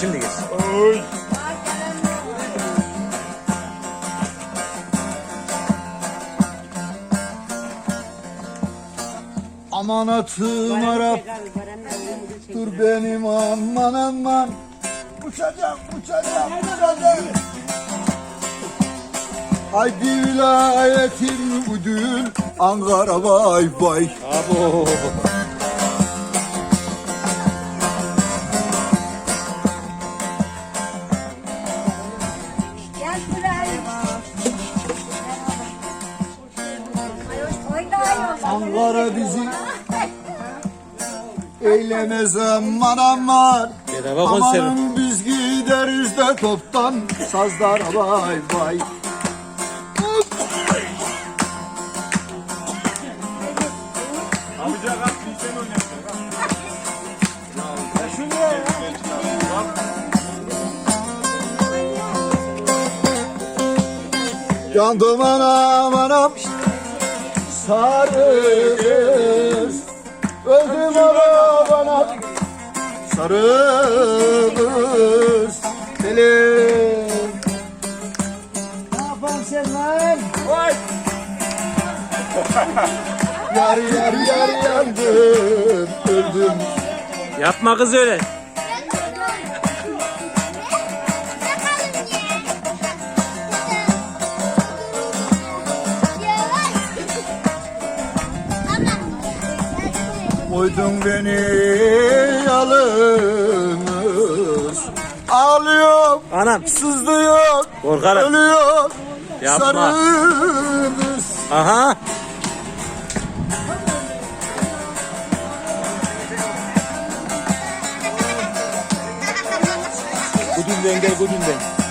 şimdi geç. Oy. Amanatım Arap dur benim aman aman Uçacağım uçacağım uçacağım Haydi vilayetin müdür Ankara bay bay Abo. Ankara bizi. Eylemez aman aman Bedava konserim. Amanın biz gideriz de toptan Sazlara bay bay Yandım anam anam Sarı kız Öldüm anam Sarı kız Selim Ne yapan sen lan? Vay. Yar yar yar yandım Öldüm. Yapma kız öyle. Koydun beni yalnız Ağlıyorum Anam. Sızlıyor Korkarım. Ölüyor Yapma. Sarı kız Aha. Gudünden gel Gudünden.